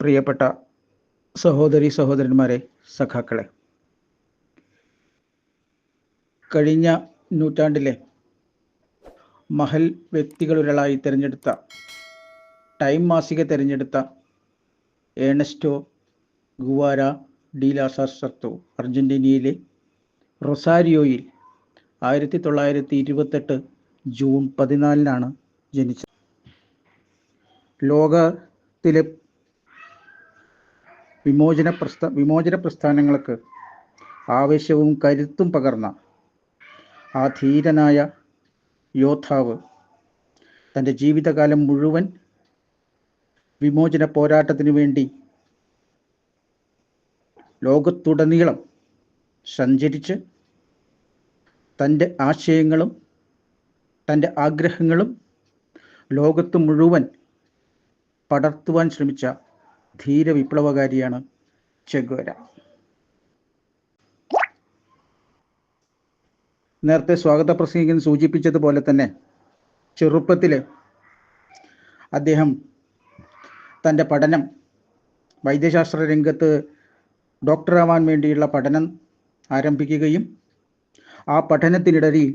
പ്രിയപ്പെട്ട സഹോദരി സഹോദരന്മാരെ സഖാക്കളെ. കഴിഞ്ഞ നൂറ്റാണ്ടിലെ മഹൽ വ്യക്തികളൊരാളായി തിരഞ്ഞെടുത്ത ടൈം മാസിക തിരഞ്ഞെടുത്ത ഏണസ്റ്റോ ഗുവാര ഡീലാസർസർത്തോ അർജന്റീനയിലെ റൊസാരിയോയിൽ ആയിരത്തി തൊള്ളായിരത്തി ഇരുപത്തെട്ട് ജൂൺ പതിനാലിനാണ് ജനിച്ചത്. ലോകത്തിലെ വിമോചന പ്രസ്ഥ വിമോചന പ്രസ്ഥാനങ്ങൾക്ക് ആവേശവും കരുത്തും പകർന്ന ആ ധീരനായ യോദ്ധാവ് തന്റെ ജീവിതകാലം മുഴുവൻ വിമോചന പോരാട്ടത്തിന് വേണ്ടി ലോകത്തുടനീളം സഞ്ചരിച്ച് തന്റെ ആശയങ്ങളും തന്റെ ആഗ്രഹങ്ങളും ലോകത്ത് മുഴുവൻ പടർത്തുവാൻ ശ്രമിച്ച ധീര വിപ്ലവകാരിയാണ് ചെഗോര. നേരത്തെ സ്വാഗത പ്രസംഗികൻ സൂചിപ്പിച്ചതുപോലെ തന്നെ ചെറുപ്പത്തിൽ അദ്ദേഹം തന്റെ പഠനം വൈദ്യശാസ്ത്ര രംഗത്ത് ഡോക്ടറാവാൻ വേണ്ടിയുള്ള പഠനം ആരംഭിക്കുകയും ആ പഠനത്തിനിടയിൽ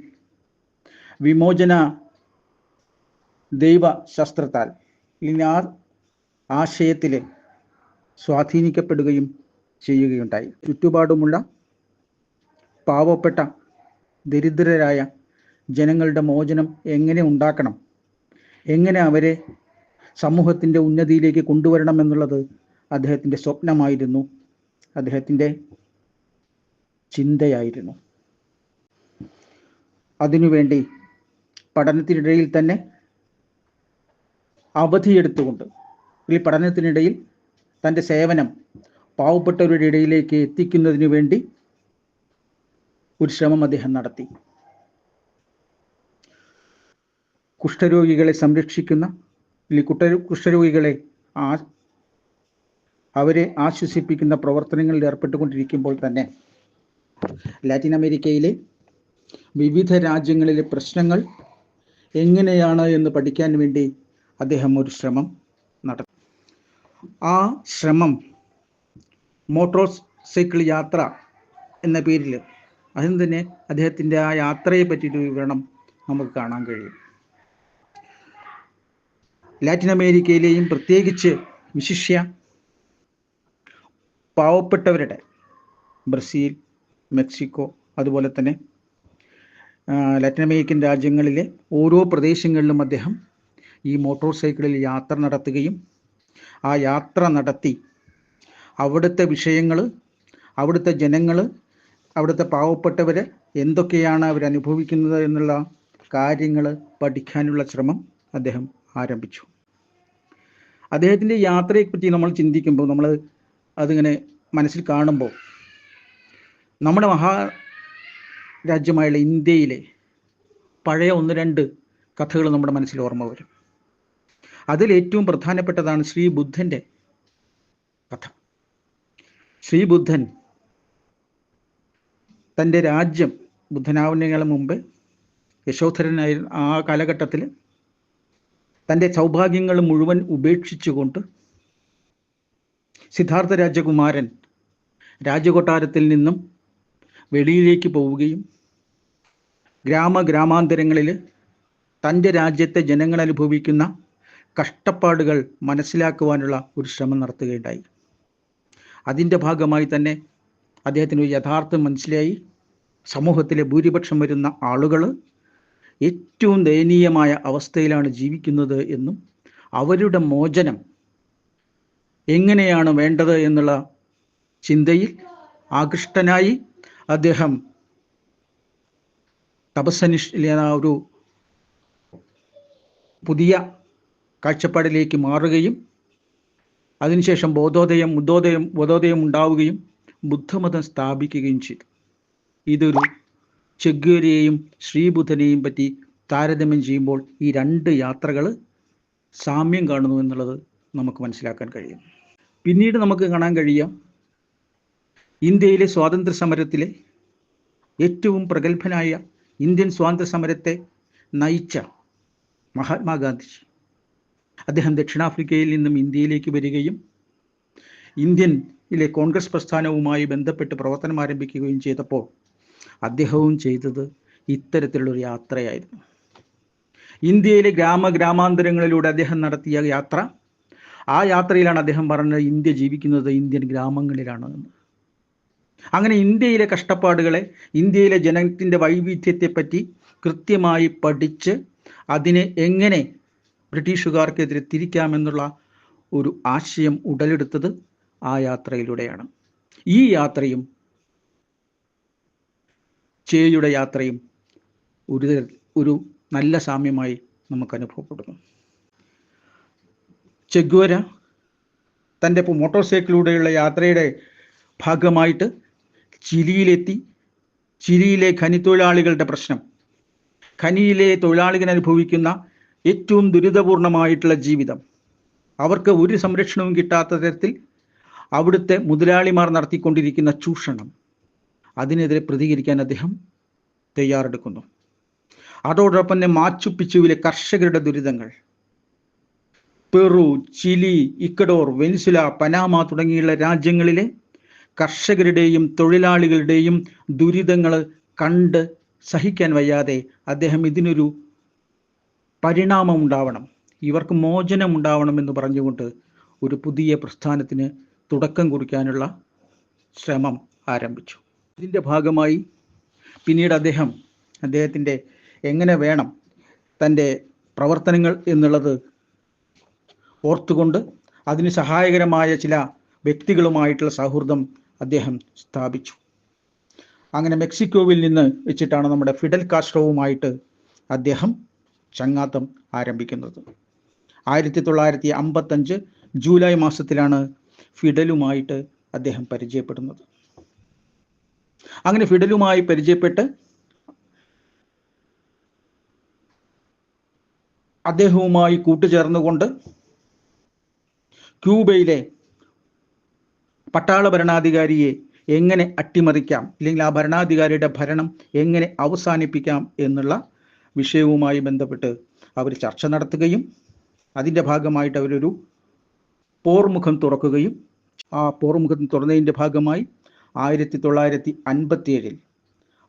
വിമോചന ദൈവശാസ്ത്രത്താൽ ഇനി ആ ആശയത്തിൽ സ്വാധീനിക്കപ്പെടുകയും ചെയ്യുകയുണ്ടായി. ചുറ്റുപാടുമുള്ള പാവപ്പെട്ട ദരിദ്രരായ ജനങ്ങളുടെ മോചനം എങ്ങനെ ഉണ്ടാക്കണം? എങ്ങനെ അവരെ സമൂഹത്തിന്റെ ഉന്നതിയിലേക്ക് കൊണ്ടുവരണം എന്നുള്ളത് അദ്ദേഹത്തിന്റെ സ്വപ്നമായിരുന്നു. അദ്ദേഹത്തിന്റെ ചിന്തയായിരുന്നു. അതിനുവേണ്ടി പഠനത്തിനിടയിൽ തന്നെ അവധിയെടുത്തുകൊണ്ട് ഈ പഠനത്തിനിടയിൽ തന്റെ സേവനം പാവപ്പെട്ടവരുടെ ഇടയിലേക്ക് എത്തിക്കുന്നതിന് വേണ്ടി ഒരു ശ്രമം അദ്ദേഹം നടത്തി. കുഷ്ഠരോഗികളെ സംരക്ഷിക്കുന്ന കുട്ട കുഷ്ഠരോഗികളെ ആ അവരെ ആശ്വസിപ്പിക്കുന്ന പ്രവർത്തനങ്ങളിൽ ഏർപ്പെട്ടുകൊണ്ടിരിക്കുമ്പോൾ തന്നെ ലാറ്റിൻ അമേരിക്കയിലെ വിവിധ രാജ്യങ്ങളിലെ പ്രശ്നങ്ങൾ എങ്ങനെയാണ് എന്ന് പഠിക്കാൻ വേണ്ടി അദ്ദേഹം ഒരു ശ്രമം ആ ശ്രമം മോട്ടോർ സൈക്കിൾ യാത്ര എന്ന പേരിൽ അതിന് തന്നെ അദ്ദേഹത്തിന്റെ ആ യാത്രയെ പറ്റിയിട്ട് വിവരണം നമുക്ക് കാണാൻ കഴിയും. ലാറ്റിൻ അമേരിക്കയിലെയും പ്രത്യേകിച്ച് വിശിഷ്യ പാവപ്പെട്ടവരുടെ ബ്രസീൽ മെക്സിക്കോ അതുപോലെ തന്നെ ലാറ്റിൻ അമേരിക്കൻ രാജ്യങ്ങളിലെ ഓരോ പ്രദേശങ്ങളിലും അദ്ദേഹം ഈ മോട്ടോർ സൈക്കിളിൽ യാത്ര നടത്തുകയും ആ യാത്ര നടത്തി. അവിടുത്തെ വിഷയങ്ങൾ അവിടുത്തെ ജനങ്ങൾ അവിടുത്തെ പാവപ്പെട്ടവർ എന്തൊക്കെയാണ് അവർ അനുഭവിക്കുന്നത് എന്നുള്ള കാര്യങ്ങൾ പഠിക്കാനുള്ള ശ്രമം അദ്ദേഹം ആരംഭിച്ചു. അദ്ദേഹത്തിന്റെ യാത്രയെപ്പറ്റി നമ്മൾ ചിന്തിക്കുമ്പോൾ നമ്മൾ അതിങ്ങനെ മനസ്സിൽ കാണുമ്പോൾ നമ്മുടെ മഹാ രാജ്യമായുള്ള ഇന്ത്യയിലെ പഴയ ഒന്ന് രണ്ട് കഥകൾ നമ്മുടെ മനസ്സിൽ ഓർമ്മ വരും. അതിൽ ഏറ്റവും പ്രധാനപ്പെട്ടതാണ് ശ്രീ ബുദ്ധന്റെ കഥ. ശ്രീ ബുദ്ധൻ തന്റെ രാജ്യം ബുദ്ധനാവുന്നതിന് മുമ്പ് യശോധരനായ ആ കാലഘട്ടത്തിൽ തന്റെ സൗഭാഗ്യങ്ങൾ മുഴുവൻ ഉപേക്ഷിച്ചുകൊണ്ട് സിദ്ധാർത്ഥ രാജകുമാരൻ രാജകൊട്ടാരത്തിൽ നിന്നും വെളിയിലേക്ക് പോവുകയും ഗ്രാമ ഗ്രാമാന്തരങ്ങളിൽ തന്റെ രാജ്യത്തെ ജനങ്ങൾ അനുഭവിക്കുന്ന കഷ്ടപ്പാടുകൾ മനസ്സിലാക്കുവാനുള്ള ഒരു ശ്രമം നടത്തുകയുണ്ടായി. അതിന്റെ ഭാഗമായി തന്നെ അദ്ദേഹത്തിന് ഒരു യഥാർത്ഥം മനസ്സിലായി. സമൂഹത്തിലെ ഭൂരിപക്ഷം വരുന്ന ആളുകൾ ഏറ്റവും ദയനീയമായ അവസ്ഥയിലാണ് ജീവിക്കുന്നത് എന്നും അവരുടെ മോചനം എങ്ങനെയാണ് വേണ്ടത് എന്നുള്ള ചിന്തയിൽ ആകൃഷ്ടനായി അദ്ദേഹം തപസ്സനിഷ് ഒരു പുതിയ കാഴ്ചപ്പാടിലേക്ക് മാറുകയും അതിനുശേഷം ബോധോദയം ബുദ്ധോദയം ബോധോദയം ഉണ്ടാവുകയും ബുദ്ധമതം സ്ഥാപിക്കുകയും ചെയ്തു. ഇതൊരു ചെഗ്വരിയെയും ശ്രീബുദ്ധനെയും പറ്റി താരതമ്യം ചെയ്യുമ്പോൾ ഈ രണ്ട് യാത്രകൾ സാമ്യം കാണുന്നു എന്നുള്ളത് നമുക്ക് മനസ്സിലാക്കാൻ കഴിയും. പിന്നീട് നമുക്ക് കാണാൻ കഴിയാം ഇന്ത്യയിലെ സ്വാതന്ത്ര്യ സമരത്തിലെ ഏറ്റവും പ്രഗത്ഭനായ ഇന്ത്യൻ സ്വാതന്ത്ര്യ സമരത്തെ നയിച്ച മഹാത്മാഗാന്ധിജി അദ്ദേഹം ദക്ഷിണാഫ്രിക്കയിൽ നിന്നും ഇന്ത്യയിലേക്ക് വരികയും ഇന്ത്യനിലെ കോൺഗ്രസ് പ്രസ്ഥാനവുമായി ബന്ധപ്പെട്ട് പ്രവർത്തനം ആരംഭിക്കുകയും ചെയ്തപ്പോൾ അദ്ദേഹവും ചെയ്തത് ഇത്തരത്തിലുള്ളൊരു യാത്രയായിരുന്നു. ഇന്ത്യയിലെ ഗ്രാമ ഗ്രാമാന്തരങ്ങളിലൂടെ അദ്ദേഹം നടത്തിയ യാത്ര ആ യാത്രയിലാണ് അദ്ദേഹം പറഞ്ഞത് ഇന്ത്യ ജീവിക്കുന്നത് ഇന്ത്യൻ ഗ്രാമങ്ങളിലാണ് എന്ന്. അങ്ങനെ ഇന്ത്യയിലെ കഷ്ടപ്പാടുകളെ ഇന്ത്യയിലെ ജനത്തിന്റെ വൈവിധ്യത്തെപ്പറ്റി കൃത്യമായി പഠിച്ച് അതിനെ എങ്ങനെ ബ്രിട്ടീഷുകാർക്കെതിരെ തിരിക്കാമെന്നുള്ള ഒരു ആശയം ഉടലെടുത്തത് ആ യാത്രയിലൂടെയാണ്. ഈ യാത്രയും ചേയുടെ യാത്രയും ഒരു ഒരു നല്ല സാമ്യമായി നമുക്ക് അനുഭവപ്പെടുന്നു. ചെഗ്വര തന്റെ മോട്ടോർ സൈക്കിളിലൂടെയുള്ള യാത്രയുടെ ഭാഗമായിട്ട് ചിലിയിലെത്തി. ചിലിയിലെ ഖനിത്തൊഴിലാളികളുടെ പ്രശ്നം. ഖനിയിലെ തൊഴിലാളികൾ അനുഭവിക്കുന്ന ഏറ്റവും ദുരിതപൂർണമായിട്ടുള്ള ജീവിതം. അവർക്ക് ഒരു സംരക്ഷണവും കിട്ടാത്ത തരത്തിൽ അവിടുത്തെ മുതലാളിമാർ നടത്തിക്കൊണ്ടിരിക്കുന്ന ചൂഷണം അതിനെതിരെ പ്രതികരിക്കാൻ അദ്ദേഹം തയ്യാറെടുക്കുന്നു. അതോടൊപ്പം തന്നെ മാച്ചു പിച്ചുവിലെ കർഷകരുടെ ദുരിതങ്ങൾ. Peru Chile Ecuador Venezuela Panama തുടങ്ങിയുള്ള രാജ്യങ്ങളിലെ കർഷകരുടെയും തൊഴിലാളികളുടെയും ദുരിതങ്ങൾ കണ്ട് സഹിക്കാൻ വയ്യാതെ അദ്ദേഹം ഇതിനൊരു പരിണാമം ഉണ്ടാവണം. ഇവർക്ക് മോചനം ഉണ്ടാവണം എന്ന് പറഞ്ഞുകൊണ്ട് ഒരു പുതിയ പ്രസ്ഥാനത്തിന് തുടക്കം കുറിക്കാനുള്ള ശ്രമം ആരംഭിച്ചു. ഇതിന്റെ ഭാഗമായി പിന്നീട് അദ്ദേഹം അദ്ദേഹത്തിന്റെ എങ്ങനെ വേണം തന്റെ പ്രവർത്തനങ്ങൾ എന്നുള്ളത് ഓർത്തുകൊണ്ട് അതിന് സഹായകരമായ ചില വ്യക്തികളുമായിട്ടുള്ള സൗഹൃദം അദ്ദേഹം സ്ഥാപിച്ചു. അങ്ങനെ മെക്സിക്കോവിൽ നിന്ന് വെച്ചിട്ടാണ് നമ്മുടെ ഫിഡൽ കാസ്ട്രോവുമായിട്ട് അദ്ദേഹം ചങ്ങാത്തം ആരംഭിക്കുന്നത്. ആയിരത്തി തൊള്ളായിരത്തി അമ്പത്തഞ്ച് ജൂലൈ മാസത്തിലാണ് ഫിഡലുമായിട്ട് അദ്ദേഹം പരിചയപ്പെടുന്നത്. അങ്ങനെ ഫിഡലുമായി പരിചയപ്പെട്ട് അദ്ദേഹവുമായി കൂട്ടുചേർന്നുകൊണ്ട് ക്യൂബയിലെ പട്ടാള ഭരണാധികാരിയെ എങ്ങനെ അട്ടിമറിക്കാം അല്ലെങ്കിൽ ആ ഭരണാധികാരിയുടെ ഭരണം എങ്ങനെ അവസാനിപ്പിക്കാം എന്നുള്ള വിഷയവുമായി ബന്ധപ്പെട്ട് അവർ ചർച്ച നടത്തുകയും അതിന്റെ ഭാഗമായിട്ട് അവരൊരു പോർമുഖം തുറക്കുകയും ആ പോർമുഖം തുറന്നതിന്റെ ഭാഗമായി ആയിരത്തി തൊള്ളായിരത്തി അൻപത്തി ഏഴിൽ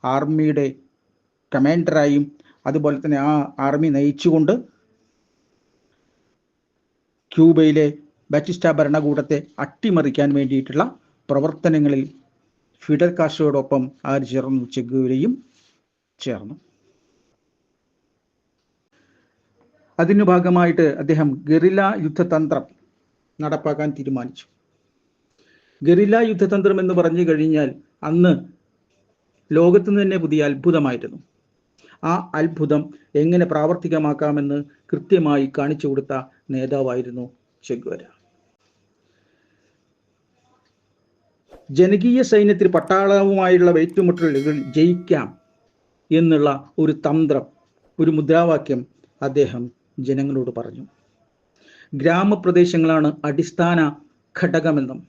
ആർമിയുടെ കമാൻഡറായും അതുപോലെ തന്നെ ആ ആർമി നയിച്ചുകൊണ്ട് ക്യൂബയിലെ ബാറ്റിസ്റ്റ ഭരണകൂടത്തെ അട്ടിമറിക്കാൻ വേണ്ടിയിട്ടുള്ള പ്രവർത്തനങ്ങളിൽ ഫിഡൽ കാസ്ട്രോയോടൊപ്പം ആര് ചേർന്നു? ചെഗുവരയും ചേർന്നു. അതിനു ഭാഗമായിട്ട് അദ്ദേഹം ഗറില്ല യുദ്ധതന്ത്രം നടപ്പാക്കാൻ തീരുമാനിച്ചു. ഗറില്ല യുദ്ധതന്ത്രം എന്ന് പറഞ്ഞു കഴിഞ്ഞാൽ അന്ന് ലോകത്ത് തന്നെ പുതിയ അത്ഭുതമായിരുന്നു. ആ അത്ഭുതം എങ്ങനെ പ്രാവർത്തികമാക്കാമെന്ന് കൃത്യമായി കാണിച്ചു കൊടുത്ത നേതാവായിരുന്നു ചെഗ്വര. ജനകീയ സൈന്യത്തിൽ പട്ടാളവുമായുള്ള ഏറ്റുമുട്ടലുകൾ ജയിക്കാം എന്നുള്ള ഒരു തന്ത്രം ഒരു മുദ്രാവാക്യം അദ്ദേഹം ജനങ്ങളോട് പറഞ്ഞു. ഗ്രാമപ്രദേശങ്ങളാണ് അടിസ്ഥാന ഘടകമെന്നും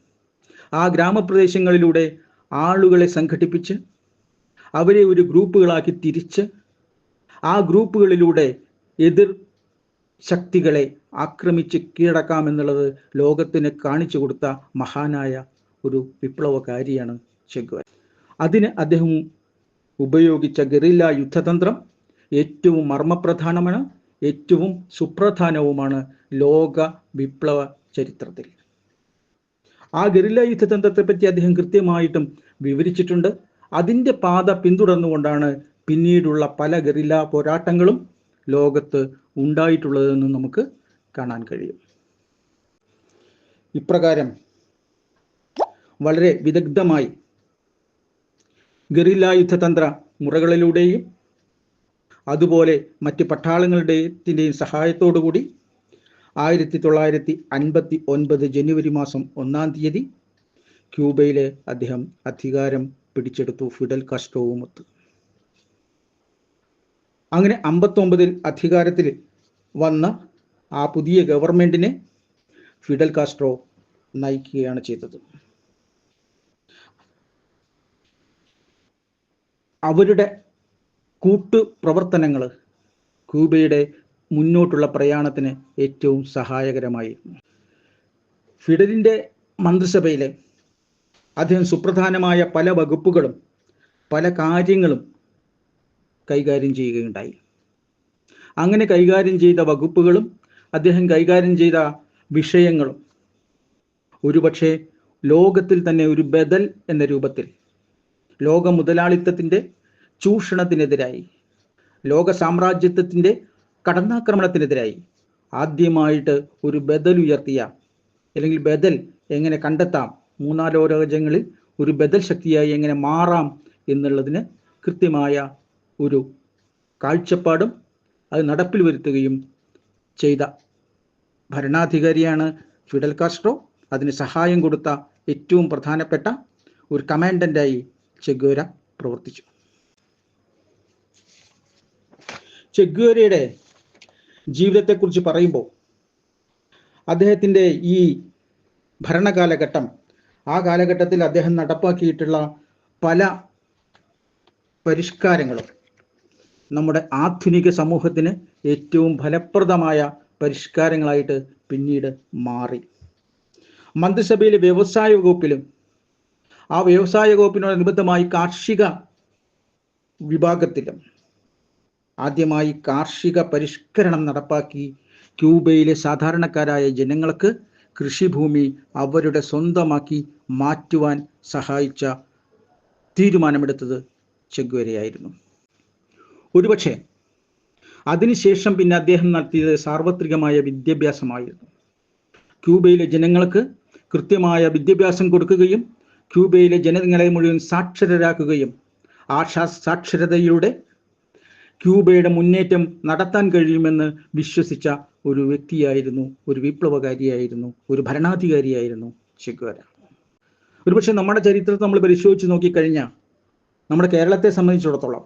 ആ ഗ്രാമപ്രദേശങ്ങളിലൂടെ ആളുകളെ സംഘടിപ്പിച്ച് അവരെ ഒരു ഗ്രൂപ്പുകളാക്കി തിരിച്ച് ആ ഗ്രൂപ്പുകളിലൂടെ എതിർ ശക്തികളെ ആക്രമിച്ച് കീഴടക്കാമെന്നുള്ളത് ലോകത്തിന് കാണിച്ചു കൊടുത്ത മഹാനായ ഒരു വിപ്ലവകാരിയാണ് ചെഗുവൻ. അതിന് അദ്ദേഹം ഉപയോഗിച്ച ഗറില്ല യുദ്ധതന്ത്രം ഏറ്റവും മർമ്മപ്രധാനമാണ്. ഏറ്റവും സുപ്രധാനവുമാണ് ലോക വിപ്ലവ ചരിത്രത്തിൽ. ആ ഗറില്ല യുദ്ധതന്ത്രത്തെ പറ്റി അദ്ദേഹം കൃത്യമായിട്ടും വിവരിച്ചിട്ടുണ്ട്. അതിന്റെ പാത പിന്തുടർന്നുകൊണ്ടാണ് പിന്നീടുള്ള പല ഗറില്ല പോരാട്ടങ്ങളും ലോകത്ത് ഉണ്ടായിട്ടുള്ളതെന്ന് നമുക്ക് കാണാൻ കഴിയും. ഇപ്രകാരം വളരെ വിദഗ്ധമായി ഗറില്ല യുദ്ധതന്ത്ര മുറകളിലൂടെയും അതുപോലെ മറ്റ് പട്ടാളങ്ങളുടെയും സഹായത്തോടു കൂടി ആയിരത്തി തൊള്ളായിരത്തി അൻപത്തി ഒൻപത് ജനുവരി മാസം ഒന്നാം തീയതി ക്യൂബയിലെ അദ്ദേഹം അധികാരം പിടിച്ചെടുത്തു ഫിഡൽ കാസ്ട്രോവുമൊത്ത്. അങ്ങനെ അമ്പത്തൊമ്പതിൽ അധികാരത്തിൽ വന്ന ആ പുതിയ ഗവൺമെന്റിനെ ഫിഡൽ കാസ്ട്രോ നയിക്കുകയാണ് ചെയ്തത്. അവരുടെ കൂട്ടു പ്രവർത്തനങ്ങൾ ക്യൂബയുടെ മുന്നോട്ടുള്ള പ്രയാണത്തിന് ഏറ്റവും സഹായകരമായി. ഫിഡലിന്റെ മന്ത്രിസഭയിലെ അദ്ദേഹം സുപ്രധാനമായ പല വകുപ്പുകളും പല കാര്യങ്ങളും കൈകാര്യം ചെയ്യുകയുണ്ടായി. അങ്ങനെ കൈകാര്യം ചെയ്ത വകുപ്പുകളും അദ്ദേഹം കൈകാര്യം ചെയ്ത വിഷയങ്ങളും ഒരുപക്ഷെ ലോകത്തിൽ തന്നെ ഒരു ബദൽ എന്ന രൂപത്തിൽ ലോക മുതലാളിത്തത്തിന്റെ ചൂഷണത്തിനെതിരായി. ലോക സാമ്രാജ്യത്വത്തിന്റെ കടന്നാക്രമണത്തിനെതിരായി ആദ്യമായിട്ട് ഒരു ബദൽ ഉയർത്തിയ അല്ലെങ്കിൽ ബദൽ എങ്ങനെ കണ്ടെത്താം മൂന്നാലോ രാജ്യങ്ങളിൽ ഒരു ബദൽ ശക്തിയായി എങ്ങനെ മാറാം എന്നുള്ളതിന് കൃത്യമായ ഒരു കാഴ്ചപ്പാടും അത് നടപ്പിൽ വരുത്തുകയും ചെയ്ത ഭരണാധികാരിയാണ് ഫിഡൽ കാസ്ട്രോ. അതിന് സഹായം കൊടുത്ത ഏറ്റവും പ്രധാനപ്പെട്ട ഒരു കമാൻഡന്റായി ചെഗോര പ്രവർത്തിച്ചു. ചെഗോരയുടെ ജീവിതത്തെക്കുറിച്ച് പറയുമ്പോൾ അദ്ദേഹത്തിന്റെ ഈ ഭരണകാലഘട്ടം ആ കാലഘട്ടത്തിൽ അദ്ദേഹം നടപ്പാക്കിയിട്ടുള്ള പല പരിഷ്കാരങ്ങളും നമ്മുടെ ആധുനിക സമൂഹത്തിന് ഏറ്റവും ഫലപ്രദമായ പരിഷ്കാരങ്ങളായിട്ട് പിന്നീട് മാറി. മന്ത്രിസഭയിലെ വ്യവസായ വകുപ്പിലും ആ വ്യവസായ വകുപ്പിനോടനുബന്ധമായി കാർഷിക വിഭാഗത്തിലും ആദ്യമായി കാർഷിക പരിഷ്കരണം നടപ്പാക്കി ക്യൂബയിലെ സാധാരണക്കാരായ ജനങ്ങൾക്ക് കൃഷിഭൂമി അവരുടെ സ്വന്തമാക്കി മാറ്റുവാൻ സഹായിച്ച തീരുമാനമെടുത്തത് ചെഗ്വരയായിരുന്നു. ഒരുപക്ഷെ അതിനുശേഷം പിന്നെ അദ്ദേഹം നടത്തിയത് സാർവത്രികമായ വിദ്യാഭ്യാസമായിരുന്നു. ക്യൂബയിലെ ജനങ്ങൾക്ക് കൃത്യമായ വിദ്യാഭ്യാസം കൊടുക്കുകയും ക്യൂബയിലെ ജനങ്ങളെ മുഴുവൻ സാക്ഷരരാക്കുകയും ആ സാക്ഷരതയിലൂടെ ക്യൂബയുടെ മുന്നേറ്റം നടത്താൻ കഴിയുമെന്ന് വിശ്വസിച്ച ഒരു വ്യക്തിയായിരുന്നു ഒരു വിപ്ലവകാരിയായിരുന്നു ഒരു ഭരണാധികാരിയായിരുന്നു ചെഗ്വര ഒരുപക്ഷെ നമ്മുടെ ചരിത്രത്തെ നമ്മൾ പരിശോധിച്ച് നോക്കിക്കഴിഞ്ഞാൽ നമ്മുടെ കേരളത്തെ സംബന്ധിച്ചിടത്തോളം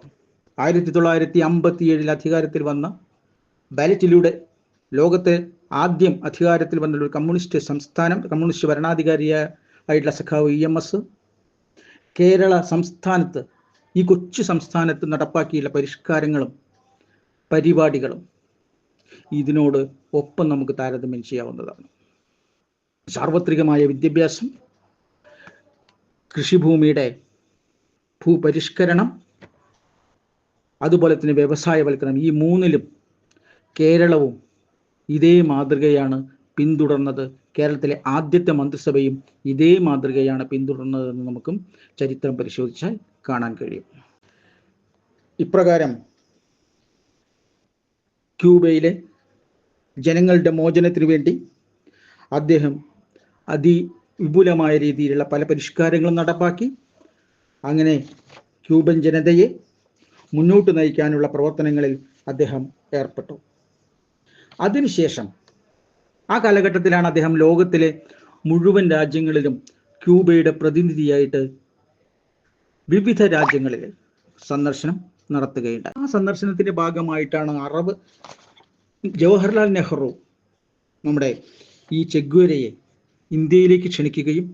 ആയിരത്തി തൊള്ളായിരത്തി അമ്പത്തി ഏഴിൽ അധികാരത്തിൽ വന്ന ബാലറ്റിലൂടെ ലോകത്തെ ആദ്യം അധികാരത്തിൽ വന്ന ഒരു കമ്മ്യൂണിസ്റ്റ് സംസ്ഥാനം കമ്മ്യൂണിസ്റ്റ് ഭരണാധികാരിയായിട്ടുള്ള സഖാവ് ഇ എം എസ് കേരള സംസ്ഥാനത്ത് ഈ കൊച്ചു സംസ്ഥാനത്ത് നടപ്പാക്കിയുള്ള പരിഷ്കാരങ്ങളും പരിപാടികളും ഇതിനോട് ഒപ്പം നമുക്ക് താരതമ്യം ചെയ്യാവുന്നതാണ്. സാർവത്രികമായ വിദ്യാഭ്യാസം കൃഷിഭൂമിയുടെ ഭൂപരിഷ്കരണം അതുപോലെ തന്നെ വ്യവസായവൽക്കരണം ഈ മൂന്നിലും കേരളവും ഇതേ മാതൃകയാണ് പിന്തുടർന്നത്. കേരളത്തിലെ ആദ്യത്തെ മന്ത്രിസഭയും ഇതേ മാതൃകയാണ് പിന്തുടർന്നതെന്ന് നമുക്കും ചരിത്രം പരിശോധിച്ചാൽ കാണാൻ കഴിയും. ഇപ്രകാരം ക്യൂബയിലെ ജനങ്ങളുടെ മോചനത്തിനു വേണ്ടി അദ്ദേഹം അതിവിപുലമായ രീതിയിലുള്ള പല പരിഷ്കാരങ്ങളും നടപ്പാക്കി. അങ്ങനെ ക്യൂബൻ ജനതയെ മുന്നോട്ട് നയിക്കാനുള്ള പ്രവർത്തനങ്ങളിൽ അദ്ദേഹം ഏർപ്പെട്ടു. അതിനുശേഷം ആ കാലഘട്ടത്തിലാണ് അദ്ദേഹം ലോകത്തിലെ മുഴുവൻ രാജ്യങ്ങളിലും ക്യൂബയുടെ പ്രതിനിധിയായിട്ട് വിവിധ രാജ്യങ്ങളിൽ സന്ദർശനം നടത്തുകയുണ്ടായി. ആ സന്ദർശനത്തിന്റെ ഭാഗമായിട്ടാണ് അറബ് ജവഹർലാൽ നെഹ്റു നമ്മുടെ ഈ ചെഗ്വേരയെ ഇന്ത്യയിലേക്ക് ക്ഷണിക്കുകയും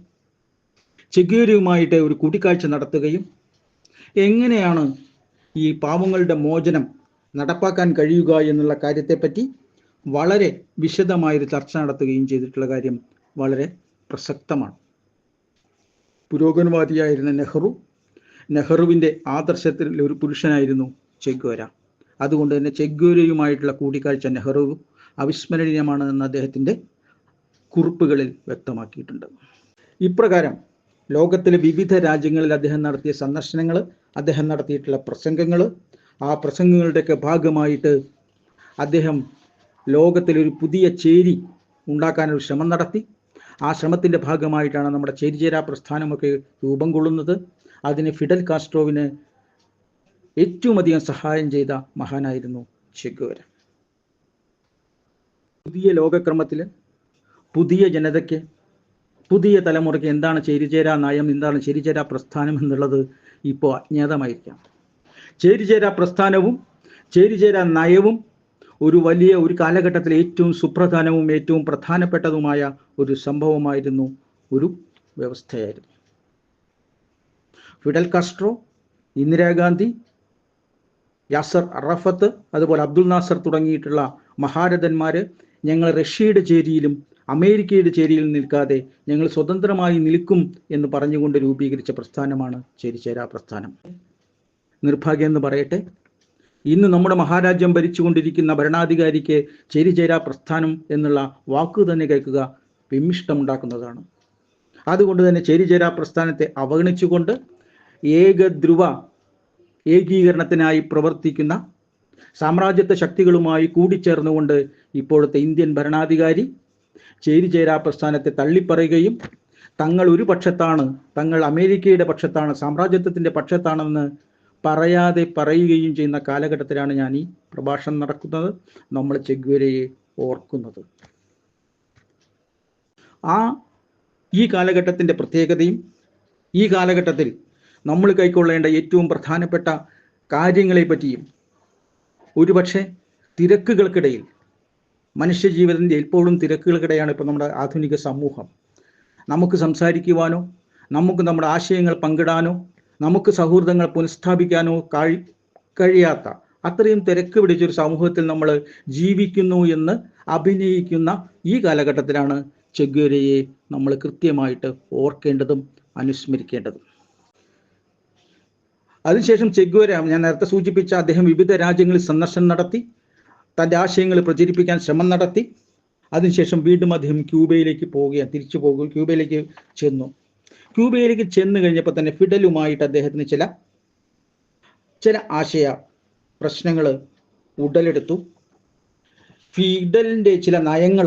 ചെഗ്വേരയുമായിട്ട് ഒരു കൂടിക്കാഴ്ച നടത്തുകയും എങ്ങനെയാണ് ഈ പാവങ്ങളുടെ മോചനം നടപ്പാക്കാൻ കഴിയുക എന്നുള്ള കാര്യത്തെപ്പറ്റി വളരെ വിശദമായൊരു ചർച്ച നടത്തുകയും ചെയ്തിട്ടുള്ള കാര്യം വളരെ പ്രസക്തമാണ്. പുരോഗമനവാദിയായിരുന്ന നെഹ്റു നെഹ്റുവിന്റെ ആദർശത്തിൽ ഒരു പുരുഷനായിരുന്നു ചെഗ്വര. അതുകൊണ്ട് തന്നെ ചെഗ്വരയുമായിട്ടുള്ള കൂടിക്കാഴ്ച നെഹ്റു അവിസ്മരണീയമാണ് എന്ന് അദ്ദേഹത്തിന്റെ കുറിപ്പുകളിൽ വ്യക്തമാക്കിയിട്ടുണ്ട്. ഇപ്രകാരം ലോകത്തിലെ വിവിധ രാജ്യങ്ങളിൽ അദ്ദേഹം നടത്തിയ സന്ദർശനങ്ങൾ അദ്ദേഹം നടത്തിയിട്ടുള്ള പ്രസംഗങ്ങൾ ആ പ്രസംഗങ്ങളുടെയൊക്കെ ഭാഗമായിട്ട് അദ്ദേഹം ലോകത്തിലൊരു പുതിയ ചേരി ഉണ്ടാക്കാനൊരു ശ്രമം നടത്തി. ആ ശ്രമത്തിന്റെ ഭാഗമായിട്ടാണ് നമ്മുടെ ചേരിചേരാ പ്രസ്ഥാനമൊക്കെ രൂപം കൊള്ളുന്നത്. അതിന് ഫിഡൽ കാസ്ട്രോവിന് ഏറ്റവും അധികം സഹായം ചെയ്ത മഹാനായിരുന്നു ചെഗുവര. പുതിയ ലോകക്രമത്തിൽ പുതിയ ജനതയ്ക്ക് പുതിയ തലമുറയ്ക്ക് എന്താണ് ചേരിചേരാ നയം എന്താണ് ചേരിചേരാ പ്രസ്ഥാനം എന്നുള്ളത് ഇപ്പോൾ അജ്ഞാതമായിരിക്കാം ചേരിചേരാ പ്രസ്ഥാനവും ചേരിചേരാ നയവും ഒരു വലിയ ഒരു കാലഘട്ടത്തിൽ ഏറ്റവും സുപ്രധാനവും ഏറ്റവും പ്രധാനപ്പെട്ടതുമായ ഒരു സംഭവമായിരുന്നു ഒരു വ്യവസ്ഥയായിരുന്നു. Fidel Castro Indira Gandhi Yasser Arafat അതുപോലെ അബ്ദുൽ നാസർ തുടങ്ങിയിട്ടുള്ള മഹാരഥന്മാർ ഞങ്ങൾ റഷ്യയുടെ ചേരിയിലും അമേരിക്കയുടെ ചേരിയിലും നിൽക്കാതെ ഞങ്ങൾ സ്വതന്ത്രമായി നിൽക്കും എന്ന് പറഞ്ഞുകൊണ്ട് രൂപീകരിച്ച പ്രസ്ഥാനമാണ് ചേരിചേരാ പ്രസ്ഥാനം. നിർഭാഗ്യം എന്ന് പറയട്ടെ ഇന്ന് നമ്മുടെ മഹാരാജ്യം ഭരിച്ചുകൊണ്ടിരിക്കുന്ന ഭരണാധികാരിക്ക് ചേരിചേരാ പ്രസ്ഥാനം എന്നുള്ള വാക്ക് തന്നെ കേൾക്കുക വിമിഷ്ടമുണ്ടാക്കുന്നതാണ് അതുകൊണ്ട് തന്നെ ചേരിചേരാ പ്രസ്ഥാനത്തെ അവഗണിച്ചുകൊണ്ട് ഏകധ്രുവ ഏകീകരണത്തിനായി പ്രവർത്തിക്കുന്ന സാമ്രാജ്യത്വ ശക്തികളുമായി കൂടിച്ചേർന്നുകൊണ്ട് ഇപ്പോഴത്തെ ഇന്ത്യൻ ഭരണാധികാരി ചേരിചേരാ പ്രസ്ഥാനത്തെ തള്ളിപ്പറയുകയും തങ്ങൾ ഒരു പക്ഷത്താണ് തങ്ങൾ അമേരിക്കയുടെ പക്ഷത്താണ് സാമ്രാജ്യത്വത്തിന്റെ പക്ഷത്താണെന്ന് പറയാതെ പറയുകയും ചെയ്യുന്ന കാലഘട്ടത്തിലാണ് ഞാൻ ഈ പ്രഭാഷണം നടക്കുന്നത്. നമ്മൾ ചെഗ്വരയെ ഓർക്കുന്നത്. ആ ഈ കാലഘട്ടത്തിന്റെ പ്രത്യേകതയും ഈ കാലഘട്ടത്തിൽ നമ്മൾ കൈക്കൊള്ളേണ്ട ഏറ്റവും പ്രധാനപ്പെട്ട കാര്യങ്ങളെ പറ്റിയും ഒരുപക്ഷെ തിരക്കുകൾക്കിടയിൽ മനുഷ്യജീവിതത്തിന്റെ എപ്പോഴും തിരക്കുകൾക്കിടെയാണ് ഇപ്പോൾ നമ്മുടെ ആധുനിക സമൂഹം. നമുക്ക് സംസാരിക്കുവാനോ നമുക്ക് നമ്മുടെ ആശയങ്ങൾ പങ്കിടാനോ നമുക്ക് സൗഹൃദങ്ങൾ പുനഃസ്ഥാപിക്കാനോ കഴി കഴിയാത്ത അത്രയും തിരക്ക് പിടിച്ചൊരു സമൂഹത്തിൽ നമ്മൾ ജീവിക്കുന്നു എന്ന് അഭിനയിക്കുന്ന ഈ കാലഘട്ടത്തിലാണ് ചെഗ്വേരയെ നമ്മൾ കൃത്യമായിട്ട് ഓർക്കേണ്ടതും അനുസ്മരിക്കേണ്ടതും. അതിനുശേഷം ചെഗ്വേര ഞാൻ നേരത്തെ സൂചിപ്പിച്ച അദ്ദേഹം വിവിധ രാജ്യങ്ങളിൽ സന്ദർശനം നടത്തി തന്റെ ആശയങ്ങൾ പ്രചരിപ്പിക്കാൻ ശ്രമം നടത്തി. അതിനുശേഷം വീണ്ടും അദ്ദേഹം ക്യൂബയിലേക്ക് പോവുകയാണ് തിരിച്ചു പോകുകയും ക്യൂബയിലേക്ക് ചെന്നു. ക്യൂബയിലേക്ക് ചെന്ന് കഴിഞ്ഞപ്പോൾ തന്നെ ഫിഡലുമായിട്ട് അദ്ദേഹത്തിന് ചില ചില ആശയ പ്രശ്നങ്ങൾ ഉടലെടുത്തു. ഫിഡലിന്റെ ചില നയങ്ങൾ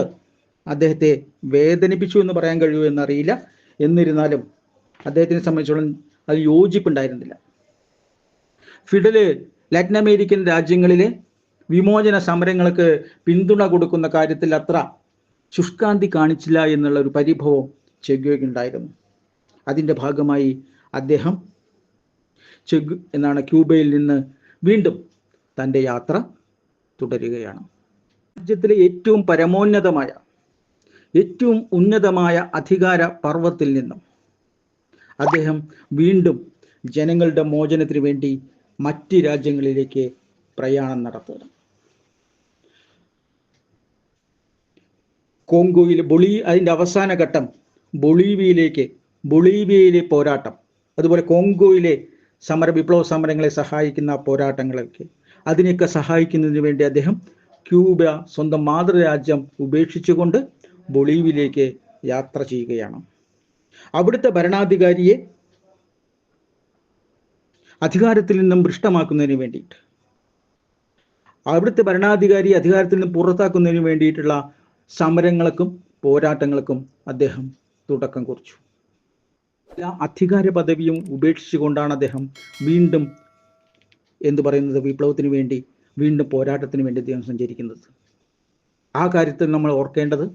അദ്ദേഹത്തെ വേദനിപ്പിച്ചു എന്ന് പറയാൻ കഴിയുമോ എന്നറിയില്ല. എന്നിരുന്നാലും അദ്ദേഹത്തിനെ സംബന്ധിച്ചോളം അത് യോജിപ്പുണ്ടായിരുന്നില്ല. ഫിഡൽ ലാറ്റിൻ അമേരിക്കൻ രാജ്യങ്ങളിലെ വിമോചന സമരങ്ങൾക്ക് പിന്തുണ കൊടുക്കുന്ന കാര്യത്തിൽ അത്ര ശുഷ്കാന്തി കാണിച്ചില്ല എന്നുള്ള ഒരു പരിഭവം ചെഗ്വയ്ക്കുണ്ടായിരുന്നു അതിന്റെ ഭാഗമായി അദ്ദേഹം ചെഗ് എന്നാണ് ക്യൂബയിൽ നിന്ന് വീണ്ടും തന്റെ യാത്ര തുടരുകയാണ്. രാജ്യത്തിലെ ഏറ്റവും പരമോന്നതമായ ഏറ്റവും ഉന്നതമായ അധികാര പർവത്തിൽ നിന്നും അദ്ദേഹം വീണ്ടും ജനങ്ങളുടെ മോചനത്തിന് വേണ്ടി മറ്റ് രാജ്യങ്ങളിലേക്ക് പ്രയാണം നടത്തുക. കോങ്കോയിൽ ബൊളി അതിന്റെ അവസാന ഘട്ടം ബൊളീവിയയിലേക്ക് ബൊളീവിയയിലെ പോരാട്ടം. അതുപോലെ കോങ്കോയിലെ സമര വിപ്ലവ സമരങ്ങളെ സഹായിക്കുന്ന പോരാട്ടങ്ങളൊക്കെ. അതിനെയൊക്കെ സഹായിക്കുന്നതിന് വേണ്ടി അദ്ദേഹം ക്യൂബ സ്വന്തം മാതൃരാജ്യം ഉപേക്ഷിച്ചുകൊണ്ട് ബൊളീവിയയിലേക്ക് യാത്ര ചെയ്യുകയാണ്. അവിടുത്തെ ഭരണാധികാരിയെ അധികാരത്തിൽ നിന്നും ഭ്രഷ്ടമാക്കുന്നതിന് വേണ്ടിയിട്ട്. അവിടുത്തെ ഭരണാധികാരി അധികാരത്തിൽ നിന്ന് പുറത്താക്കുന്നതിന് വേണ്ടിയിട്ടുള്ള സമരങ്ങൾക്കും പോരാട്ടങ്ങൾക്കും അദ്ദേഹം തുടക്കം കുറിച്ചു. അധികാര പദവിയും ഉപേക്ഷിച്ചുകൊണ്ടാണ് അദ്ദേഹം വീണ്ടും എന്ന് പറയുന്നത് വിപ്ലവത്തിന് വേണ്ടി വീണ്ടും പോരാട്ടത്തിന് വേണ്ടി അദ്ദേഹം സഞ്ചരിക്കുന്നത്. ആ കാര്യത്തിൽ നമ്മൾ ഓർക്കേണ്ടത്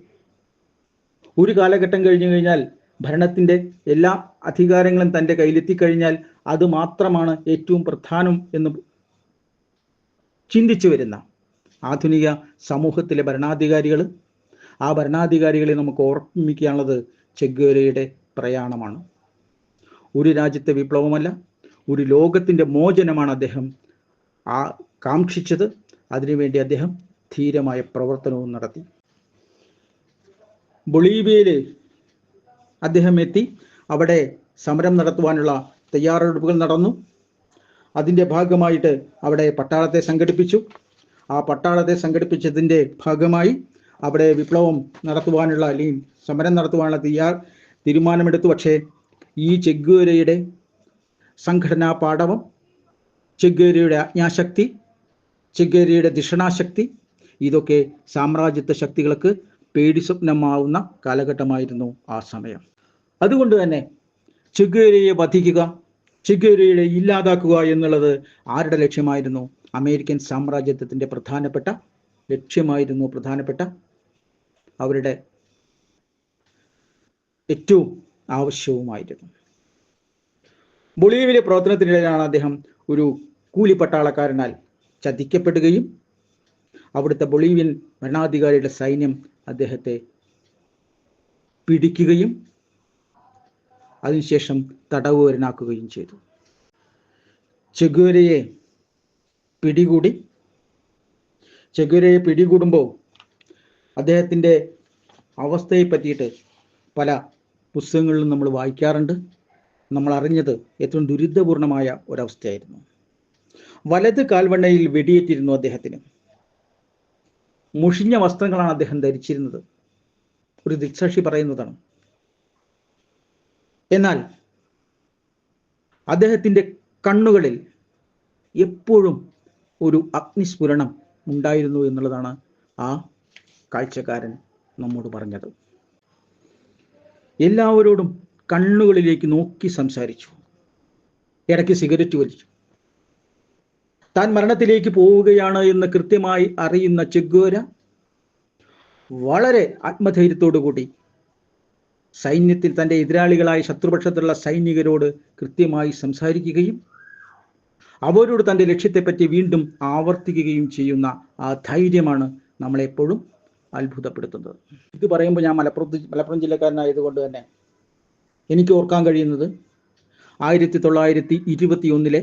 ഒരു കാലഘട്ടം കഴിഞ്ഞു കഴിഞ്ഞാൽ ഭരണത്തിന്റെ എല്ലാ അധികാരങ്ങളും തന്റെ കയ്യിലെത്തിക്കഴിഞ്ഞാൽ അത് മാത്രമാണ് ഏറ്റവും പ്രധാനം എന്ന് ചിന്തിച്ചു വരുന്ന ആധുനിക സമൂഹത്തിലെ ഭരണാധികാരികൾ. ആ ഭരണാധികാരികളെ നമുക്ക് ഓർമ്മിക്കാനുള്ളത് ചെഗ്വേരയുടെ പ്രയാണമാണ്. ഒരു രാജ്യത്തെ വിപ്ലവമല്ല ഒരു ലോകത്തിന്റെ മോചനമാണ് അദ്ദേഹം ആ കാക്ഷിച്ചത്. അതിനുവേണ്ടി അദ്ദേഹം ധീരമായ പ്രവർത്തനവും നടത്തി. ബൊളീവിയയിൽ അദ്ദേഹം എത്തി. അവിടെ സമരം നടത്തുവാനുള്ള തയ്യാറെടുപ്പുകൾ നടന്നു. അതിന്റെ ഭാഗമായിട്ട് അവിടെ പട്ടാളത്തെ സംഘടിപ്പിച്ചു. ആ പട്ടാളത്തെ സംഘടിപ്പിച്ചതിന്റെ ഭാഗമായി അവിടെ വിപ്ലവം നടത്തുവാനുള്ള അല്ലെങ്കിൽ സമരം നടത്തുവാനുള്ള തയ്യാർ തീരുമാനമെടുത്തു. പക്ഷേ ഈ ചെഗ്വേരയുടെ സംഘടനാ പാടവം ചെഗ്വേരയുടെ ആജ്ഞാശക്തി ചെഗ്വേരയുടെ ധിഷണാശക്തി ഇതൊക്കെ സാമ്രാജ്യത്വ ശക്തികൾക്ക് പേടി സ്വപ്നമാവുന്ന കാലഘട്ടമായിരുന്നു ആ സമയം. അതുകൊണ്ട് തന്നെ ചെഗ്വേരയെ വധിക്കുക ചെഗ്വേരയെ ഇല്ലാതാക്കുക എന്നുള്ളത് ആരുടെ ലക്ഷ്യമായിരുന്നു? അമേരിക്കൻ സാമ്രാജ്യത്വത്തിന്റെ പ്രധാനപ്പെട്ട ലക്ഷ്യമായിരുന്നു പ്രധാനപ്പെട്ട അവരുടെ ഏറ്റവും ആവശ്യവുമായിരുന്നു. ബൊളീവിലെ പ്രവർത്തനത്തിനിടയിലാണ് അദ്ദേഹം ഒരു കൂലിപ്പട്ടാളക്കാരനാൽ ചതിക്കപ്പെടുകയും അവിടുത്തെ ബൊളീവിയൻ ഭരണാധികാരിയുടെ സൈന്യം അദ്ദേഹത്തെ പിടിക്കുകയും അതിനുശേഷം തടവുകാരനാക്കുകയും ചെയ്തു. ചെഗുവരയെ പിടികൂടി ചെഗുവരയെ പിടികൂടുമ്പോൾ അദ്ദേഹത്തിന്റെ അവസ്ഥയെ പറ്റിയിട്ട് പല പുസ്തകങ്ങളിലും നമ്മൾ വായിക്കാറുണ്ട്. നമ്മൾ അറിഞ്ഞത് ഏറ്റവും ദുരിതപൂർണമായ ഒരവസ്ഥയായിരുന്നു. വലത് കാൽവണ്ണയിൽ വെടിയേറ്റിരുന്നു അദ്ദേഹത്തിന്. മുഷിഞ്ഞ വസ്ത്രങ്ങളാണ് അദ്ദേഹം ധരിച്ചിരുന്നത്. ഒരു ദിക്സാക്ഷി പറയുന്നതാണ്. എന്നാൽ അദ്ദേഹത്തിന്റെ കണ്ണുകളിൽ എപ്പോഴും ഒരു അഗ്നിസ്ഫുരണം ഉണ്ടായിരുന്നു എന്നുള്ളതാണ് ആ കാഴ്ചക്കാരൻ നമ്മോട് പറഞ്ഞത്. എല്ലാവരോടും കണ്ണുകളിലേക്ക് നോക്കി സംസാരിച്ചു. ഇടയ്ക്ക് സിഗരറ്റ് വലിച്ചു. താൻ മരണത്തിലേക്ക് പോവുകയാണ് എന്ന് കൃത്യമായി അറിയുന്ന ചെഗ്വര വളരെ ആത്മധൈര്യത്തോടു കൂടി സൈന്യത്തിൽ തന്റെ എതിരാളികളായ ശത്രുപക്ഷത്തുള്ള സൈനികരോട് കൃത്യമായി സംസാരിക്കുകയും അവരോട് തന്റെ ലക്ഷ്യത്തെപ്പറ്റി വീണ്ടും ആവർത്തിക്കുകയും ചെയ്യുന്ന ആ ധൈര്യമാണ് നമ്മളെപ്പോഴും അത്ഭുതപ്പെടുത്തുന്നത്. ഇത് പറയുമ്പോൾ ഞാൻ മലപ്പുറത്ത് മലപ്പുറം ജില്ലക്കാരനായതുകൊണ്ട് തന്നെ എനിക്ക് ഓർക്കാൻ കഴിയുന്നത് ആയിരത്തി തൊള്ളായിരത്തി ഇരുപത്തി ഒന്നിലെ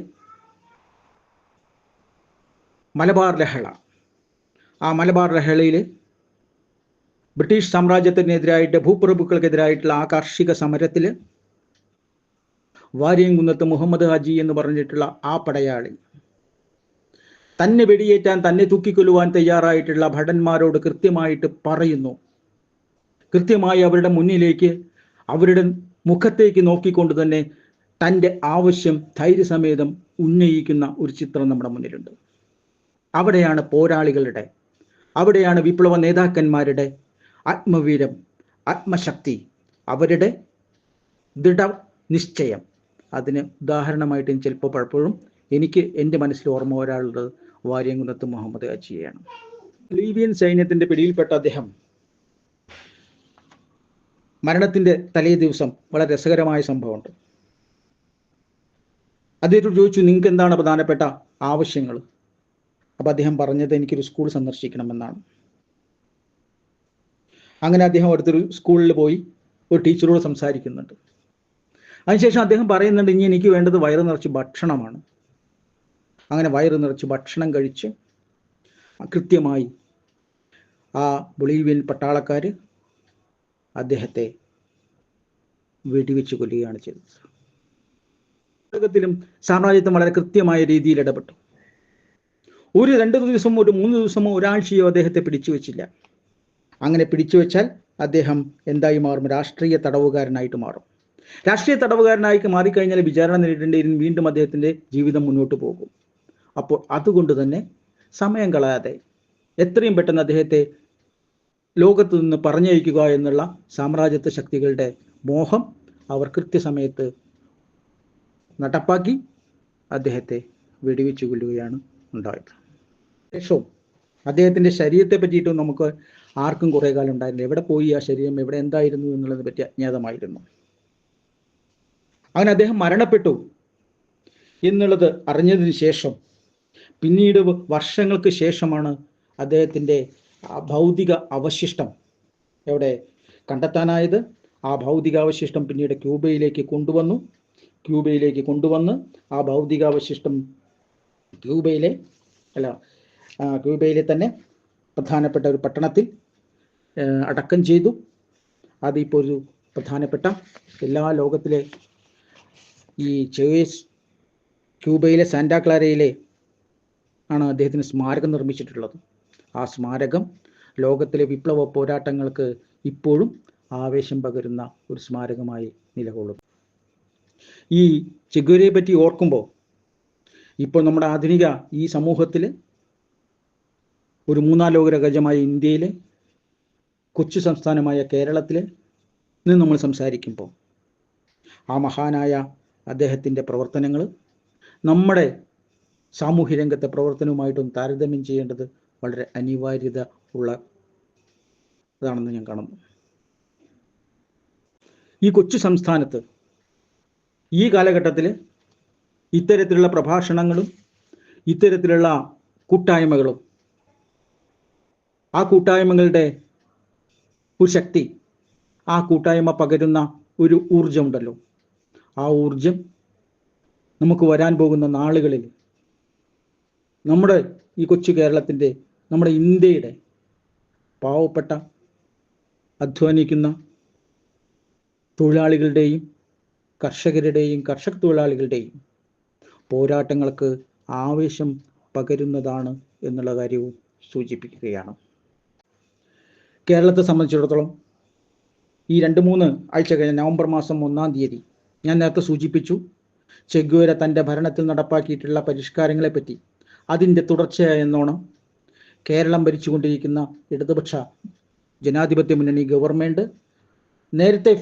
മലബാർ ലഹള. ആ മലബാർ ലഹളയിൽ ബ്രിട്ടീഷ് സാമ്രാജ്യത്തിനെതിരായിട്ട് ഭൂപ്രഭുക്കൾക്കെതിരായിട്ടുള്ള ആ കാർഷിക സമരത്തിൽ വാര്യംകുന്നത്ത് മുഹമ്മദ് ഹാജി എന്ന് പറഞ്ഞിട്ടുള്ള ആ പടയാളി. തന്നെ വെടിയേറ്റാൻ തന്നെ തൂക്കിക്കൊല്ലുവാൻ തയ്യാറായിട്ടുള്ള ഭടന്മാരോട് കൃത്യമായിട്ട് പറയുന്നു. കൃത്യമായി അവരുടെ മുന്നിലേക്ക് അവരുടെ മുഖത്തേക്ക് നോക്കിക്കൊണ്ട് തന്നെ തന്റെ ആവശ്യം ധൈര്യസമേതം ഉന്നയിക്കുന്ന ഒരു ചിത്രം നമ്മുടെ മുന്നിലുണ്ട്. അവിടെയാണ് പോരാളികളുടെ അവിടെയാണ് വിപ്ലവ നേതാക്കന്മാരുടെ ആത്മവീരം ആത്മശക്തി അവരുടെ ദൃഢ നിശ്ചയം. അതിന് ഉദാഹരണമായിട്ട് ചിലപ്പോൾ പലപ്പോഴും എനിക്ക് എന്റെ മനസ്സിൽ ഓർമ്മ വരാനുള്ളത് വാര്യംകുന്നത്ത് മുഹമ്മദ് അച്ചിയാണ് ലീബിയൻ സൈന്യത്തിന്റെ പിടിയിൽപ്പെട്ട അദ്ദേഹം മരണത്തിന്റെ തലേ ദിവസം വളരെ രസകരമായ സംഭവമുണ്ട്. അദ്ദേഹത്തോട് ചോദിച്ചു നിങ്ങൾക്ക് എന്താണ് പ്രധാനപ്പെട്ട ആവശ്യങ്ങൾ? അപ്പോൾ അദ്ദേഹം പറഞ്ഞത് എനിക്കൊരു സ്കൂൾ സന്ദർശിക്കണമെന്നാണ്. അങ്ങനെ അദ്ദേഹം അടുത്തൊരു സ്കൂളിൽ പോയി ഒരു ടീച്ചറോട് സംസാരിക്കുന്നുണ്ട്. അതിനുശേഷം അദ്ദേഹം പറയുന്നുണ്ട് ഇനി എനിക്ക് വേണ്ടത് വയറ് നിറച്ച് ഭക്ഷണമാണ്. അങ്ങനെ വയറ് നിറച്ച് ഭക്ഷണം കഴിച്ച് കൃത്യമായി ആ ബൊളീവിയൻ പട്ടാളക്കാർ അദ്ദേഹത്തെ വെടിവെച്ച് കൊല്ലുകയാണ് ചെയ്തത്. ലോകത്തിലും സാമ്രാജ്യത്വം വളരെ കൃത്യമായ രീതിയിൽ ഇടപെട്ടു. ഒരു രണ്ട് ദിവസമോ ഒരു മൂന്ന് ദിവസമോ ഒരാഴ്ചയോ അദ്ദേഹത്തെ പിടിച്ചു വെച്ചില്ല. അങ്ങനെ പിടിച്ചു വെച്ചാൽ അദ്ദേഹം എന്തായി മാറും? രാഷ്ട്രീയ തടവുകാരനായിട്ട് മാറും. രാഷ്ട്രീയ തടവുകാരനായി മാറിക്കഴിഞ്ഞാൽ വിചാരണ നേരിടേണ്ടിയും വീണ്ടും അദ്ദേഹത്തിന്റെ ജീവിതം മുന്നോട്ട് പോകും. അപ്പോൾ അതുകൊണ്ട് തന്നെ സമയം കളയാതെ എത്രയും പെട്ടെന്ന് അദ്ദേഹത്തെ ലോകത്ത് നിന്ന് പറഞ്ഞയക്കുക എന്നുള്ള സാമ്രാജ്യത്വ ശക്തികളുടെ മോഹം അവർ കൃത്യസമയത്ത് നടപ്പാക്കി അദ്ദേഹത്തെ വെടിവെച്ചു കൊല്ലുകയാണ് ഉണ്ടായത്. ശേഷവും അദ്ദേഹത്തിന്റെ ശരീരത്തെ പറ്റിയിട്ടും നമുക്ക് ആർക്കും കുറേ കാലം ഉണ്ടായിരുന്നില്ല. എവിടെ പോയി ആ ശരീരം? എവിടെ എന്തായിരുന്നു എന്നുള്ളതിനെ പറ്റി അജ്ഞാതമായിരുന്നു. അങ്ങനെ അദ്ദേഹം മരണപ്പെട്ടു എന്നുള്ളത് അറിഞ്ഞതിന് ശേഷം പിന്നീട് വർഷങ്ങൾക്ക് ശേഷമാണ് അദ്ദേഹത്തിന്റെ ഭൗതിക അവശിഷ്ടം എവിടെ കണ്ടെത്താനായത്. ആ ഭൗതികാവശിഷ്ടം പിന്നീട് ക്യൂബയിലേക്ക് കൊണ്ടുവന്നു. ക്യൂബയിലേക്ക് കൊണ്ടുവന്ന് ആ ഭൗതികാവശിഷ്ടം ക്യൂബയിലെ അല്ല ക്യൂബയിലെ തന്നെ പ്രധാനപ്പെട്ട ഒരു പട്ടണത്തിൽ അടക്കം ചെയ്തു. അതിപ്പോൾ ഒരു പ്രധാനപ്പെട്ട എല്ലാ ലോകത്തിലെ ഈ ചേസ് ക്യൂബയിലെ സാന്റാക്ലാരയിലെ ആണ് അദ്ദേഹത്തിന് സ്മാരകം നിർമ്മിച്ചിട്ടുള്ളത്. ആ സ്മാരകം ലോകത്തിലെ വിപ്ലവ പോരാട്ടങ്ങൾക്ക് ഇപ്പോഴും ആവേശം പകരുന്ന ഒരു സ്മാരകമായി നിലകൊള്ളും ഈ ചെഗുരയെ പറ്റി ഓർക്കുമ്പോൾ ഇപ്പോൾ നമ്മുടെ ആധുനിക ഈ സമൂഹത്തിൽ ഒരു മൂന്നാലോക രഹസ്യമായ ഇന്ത്യയിലെ കൊച്ചു സംസ്ഥാനമായ കേരളത്തിൽ നിന്ന് നമ്മൾ സംസാരിക്കുമ്പോൾ ആ മഹാനായ അദ്ദേഹത്തിന്റെ പ്രവർത്തനങ്ങൾ നമ്മുടെ സാമൂഹ്യ രംഗത്തെ പ്രവർത്തനവുമായിട്ടും താരതമ്യം ചെയ്യേണ്ടത് വളരെ അനിവാര്യത ഉള്ള ഇതാണെന്ന് ഞാൻ കാണുന്നു. ഈ കൊച്ചു സംസ്ഥാനത്ത് ഈ കാലഘട്ടത്തിൽ ഇത്തരത്തിലുള്ള പ്രഭാഷണങ്ങളും ഇത്തരത്തിലുള്ള കൂട്ടായ്മകളും ആ കൂട്ടായ്മകളുടെ ഒരു ശക്തി. ആ കൂട്ടായ്മ പകരുന്ന ഒരു ഊർജമുണ്ടല്ലോ ആ ഊർജം നമുക്ക് വരാൻ പോകുന്ന നാളുകളിൽ നമ്മുടെ ഈ കൊച്ചു കേരളത്തിന്റെ നമ്മുടെ ഇന്ത്യയുടെ പാവപ്പെട്ട അധ്വാനിക്കുന്ന തൊഴിലാളികളുടെയും കർഷകരുടെയും കർഷക തൊഴിലാളികളുടെയും പോരാട്ടങ്ങൾക്ക് ആവേശം പകരുന്നതാണ് എന്നുള്ള കാര്യവും സൂചിപ്പിക്കുകയാണ്. കേരളത്തെ സംബന്ധിച്ചിടത്തോളം ഈ രണ്ട് മൂന്ന് ആഴ്ച കഴിഞ്ഞ നവംബർ മാസം ഒന്നാം തീയതി ഞാൻ നേരത്തെ സൂചിപ്പിച്ചു ചെഗ്വേര തന്റെ ഭരണത്തിൽ നടപ്പാക്കിയിട്ടുള്ള പരിഷ്കാരങ്ങളെപ്പറ്റി അതിന്റെ തുടർച്ചയായ എന്നോണം കേരളം ഭരിച്ചുകൊണ്ടിരിക്കുന്ന ഇടതുപക്ഷ ജനാധിപത്യ മുന്നണി ഗവൺമെന്റ് നേരത്തെ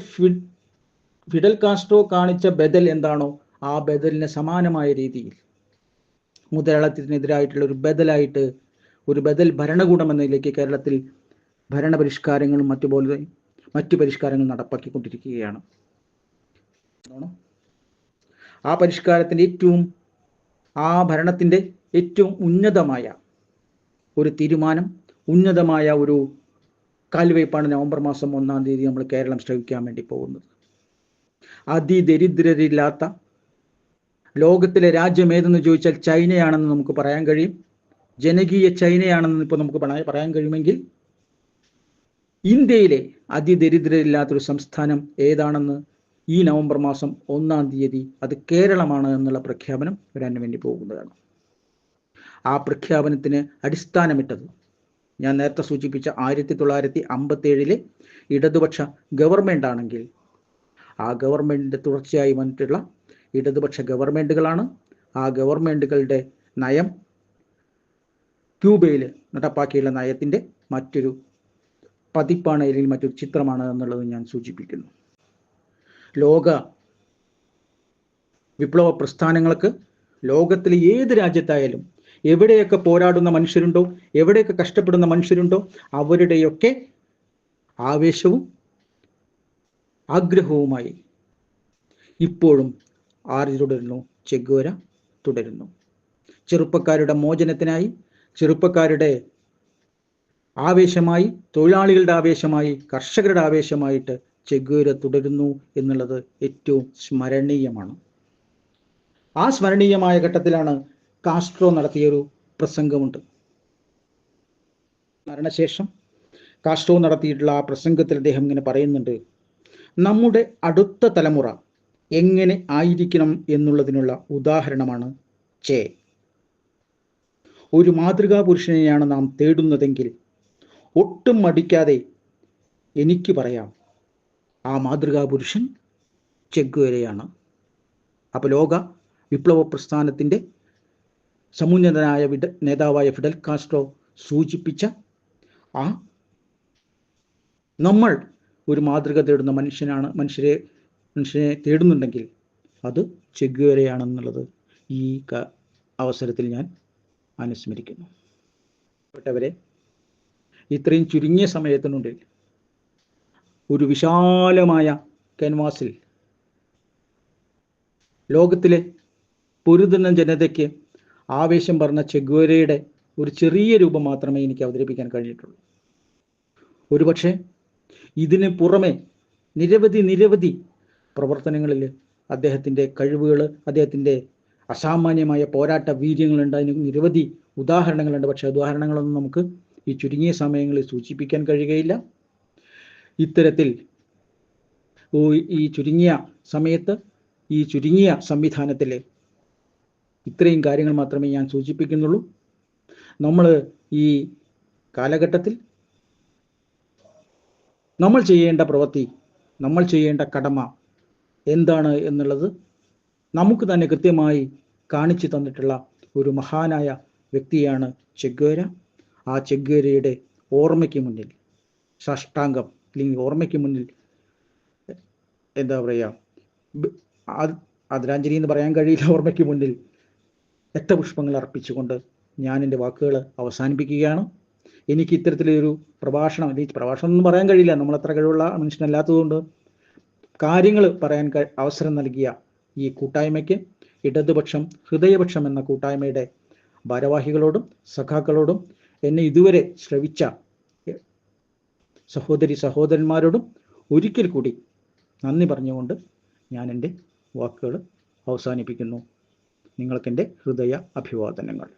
ഫിഡൽ കാസ്ട്രോ കാണിച്ച ബദൽ എന്താണോ ആ ബദലിന് സമാനമായ രീതിയിൽ മുതലാളത്തിനെതിരായിട്ടുള്ള ഒരു ബദലായിട്ട് ഒരു ബദൽ ഭരണകൂടം എന്ന നിലയ്ക്ക് കേരളത്തിൽ ഭരണപരിഷ്കാരങ്ങളും മറ്റുപോലെ മറ്റു പരിഷ്കാരങ്ങൾ നടപ്പാക്കിക്കൊണ്ടിരിക്കുകയാണ്? ആ പരിഷ്കാരത്തിന്റെ ഏറ്റവും ആ ഭരണത്തിന്റെ ഏറ്റവും ഉന്നതമായ ഒരു തീരുമാനം ഉന്നതമായ ഒരു കാൽവയ്പ്പാണ് നവംബർ മാസം ഒന്നാം തീയതി നമ്മൾ കേരളം ശ്രമിക്കാൻ വേണ്ടി പോകുന്നത്. അതിദരിദ്രരില്ലാത്ത ലോകത്തിലെ രാജ്യം ഏതെന്ന് ചോദിച്ചാൽ ചൈനയാണെന്ന് നമുക്ക് പറയാൻ കഴിയും. ജനകീയ ചൈനയാണെന്ന് ഇപ്പോൾ നമുക്ക് പറയാൻ കഴിയുമെങ്കിൽ ഇന്ത്യയിലെ അതിദരിദ്രരില്ലാത്തൊരു സംസ്ഥാനം ഏതാണെന്ന് ഈ നവംബർ മാസം ഒന്നാം തീയതി അത് കേരളമാണ് എന്നുള്ള പ്രഖ്യാപനം വരാൻ വേണ്ടി പോകുന്നതാണ്. ആ പ്രഖ്യാപനത്തിന് അടിസ്ഥാനമിട്ടത് ഞാൻ നേരത്തെ സൂചിപ്പിച്ച ആയിരത്തി തൊള്ളായിരത്തി അമ്പത്തി ഏഴിലെ ഇടതുപക്ഷ ഗവൺമെന്റ് ആണെങ്കിൽ ആ ഗവൺമെന്റിന്റെ തുടർച്ചയായി വന്നിട്ടുള്ള ഇടതുപക്ഷ ഗവൺമെന്റുകളാണ് ആ ഗവൺമെന്റുകളുടെ നയം ക്യൂബയിൽ നടപ്പാക്കിയുള്ള നയത്തിന്റെ മറ്റൊരു പതിപ്പാണ് അല്ലെങ്കിൽ മറ്റൊരു ചിത്രമാണ് എന്നുള്ളത് ഞാൻ സൂചിപ്പിക്കുന്നു. ലോക വിപ്ലവ പ്രസ്ഥാനങ്ങൾക്ക് ലോകത്തിലെ ഏത് രാജ്യത്തായാലും എവിടെയൊക്കെ പോരാടുന്ന മനുഷ്യരുണ്ടോ എവിടെയൊക്കെ കഷ്ടപ്പെടുന്ന മനുഷ്യരുണ്ടോ അവരുടെയൊക്കെ ആവേശവും ആഗ്രഹവുമായി ഇപ്പോഴും ആര് തുടരുന്നു? ചെഗോര തുടരുന്നു. ചെറുപ്പക്കാരുടെ മോചനത്തിനായി ചെറുപ്പക്കാരുടെ ആവേശമായി തൊഴിലാളികളുടെ ആവേശമായി കർഷകരുടെ ആവേശമായിട്ട് ചെഗോര തുടരുന്നു എന്നുള്ളത് ഏറ്റവും സ്മരണീയമാണ്. ആ സ്മരണീയമായ ഘട്ടത്തിലാണ് കാസ്ട്രോ നടത്തിയൊരു പ്രസംഗമുണ്ട്. മരണശേഷം കാസ്ട്രോ നടത്തിയിട്ടുള്ള ആ പ്രസംഗത്തിൽ അദ്ദേഹം ഇങ്ങനെ പറയുന്നുണ്ട് നമ്മുടെ അടുത്ത തലമുറ എങ്ങനെ ആയിരിക്കണം എന്നുള്ളതിനുള്ള ഉദാഹരണമാണ് ചേ. ഒരു മാതൃകാ പുരുഷനെയാണ് നാം തേടുന്നതെങ്കിൽ ഒട്ടും മടിക്കാതെ എനിക്ക് പറയാം. ആ മാതൃകാ പുരുഷൻ ചെഗ്വേരയാണ് അപ്പോൾ ലോക വിപ്ലവ പ്രസ്ഥാനത്തിന്റെ സമുന്നതനായ വിഡ നേതാവായ ഫിഡൽ കാസ്ട്രോ സൂചിപ്പിച്ച ആ നമ്മൾ ഒരു മാതൃക തേടുന്ന മനുഷ്യനാണ് മനുഷ്യരെ മനുഷ്യനെ തേടുന്നുണ്ടെങ്കിൽ അത് ചെഗ്വേരയാണെന്നുള്ളത് ഈ അവസരത്തിൽ ഞാൻ അനുസ്മരിക്കുന്നു. പെട്ടവരെ ഇത്രയും ചുരുങ്ങിയ സമയത്തിനുള്ളിൽ ഒരു വിശാലമായ ക്യാൻവാസിൽ ലോകത്തിലെ പൊരുതുന്ന ജനതയ്ക്ക് ആവേശം പറഞ്ഞ ചെഗ്വരയുടെ ഒരു ചെറിയ രൂപം മാത്രമേ എനിക്ക് അവതരിപ്പിക്കാൻ കഴിഞ്ഞിട്ടുള്ളൂ. ഒരുപക്ഷെ ഇതിന് പുറമെ നിരവധി നിരവധി പ്രവർത്തനങ്ങളിൽ അദ്ദേഹത്തിന്റെ കഴിവുകൾ അദ്ദേഹത്തിന്റെ അസാമാന്യമായ പോരാട്ട വീര്യങ്ങളുണ്ട്. അതിന് നിരവധി ഉദാഹരണങ്ങളുണ്ട്. പക്ഷേ ഉദാഹരണങ്ങളൊന്നും നമുക്ക് ഈ ചുരുങ്ങിയ സമയങ്ങളിൽ സൂചിപ്പിക്കാൻ കഴിയുകയില്ല. ഇത്തരത്തിൽ ഈ ചുരുങ്ങിയ സമയത്ത് ഈ ചുരുങ്ങിയ സംവിധാനത്തിൽ ഇത്രയും കാര്യങ്ങൾ മാത്രമേ ഞാൻ സൂചിപ്പിക്കുന്നുള്ളൂ. നമ്മൾ ഈ കാലഘട്ടത്തിൽ നമ്മൾ ചെയ്യേണ്ട പ്രവൃത്തി നമ്മൾ ചെയ്യേണ്ട കടമ എന്താണ് എന്നുള്ളത് നമുക്ക് തന്നെ കൃത്യമായി കാണിച്ചു തന്നിട്ടുള്ള ഒരു മഹാനായ വ്യക്തിയാണ് ചെഗ്വേര. ആ ചെഗ്ഗേരിയുടെ ഓർമ്മയ്ക്ക് മുന്നിൽ സാഷ്ടാംഗം അല്ലെങ്കിൽ ഓർമ്മയ്ക്ക് മുന്നിൽ എന്താ പറയുക ആദരാഞ്ജലി എന്ന് പറയാൻ കഴിയില്ല ഓർമ്മയ്ക്ക് മുന്നിൽ രക്തപുഷ്പങ്ങൾ അർപ്പിച്ചുകൊണ്ട് ഞാൻ എന്റെ വാക്കുകൾ അവസാനിപ്പിക്കുകയാണ്. എനിക്ക് ഇത്തരത്തിലൊരു പ്രഭാഷണം അല്ലെങ്കിൽ പ്രഭാഷണം ഒന്നും പറയാൻ കഴിയില്ല നമ്മൾ അത്ര കഴിവുള്ള മനുഷ്യനല്ലാത്തതുകൊണ്ട് കാര്യങ്ങൾ പറയാൻ അവസരം നൽകിയ ഈ കൂട്ടായ്മയ്ക്ക് ഇടതുപക്ഷം ഹൃദയപക്ഷം എന്ന കൂട്ടായ്മയുടെ ഭാരവാഹികളോടും സഖാക്കളോടും എന്നെ ഇതുവരെ ശ്രവിച്ച സഹോദരി സഹോദരന്മാരോടും ഒരിക്കൽ കൂടി നന്ദി പറഞ്ഞുകൊണ്ട് ഞാൻ എന്റെ വാക്കുകൾ അവസാനിപ്പിക്കുന്നു. നിങ്ങൾക്കെന്റെ ഹൃദയ അഭിവാദനങ്ങൾ.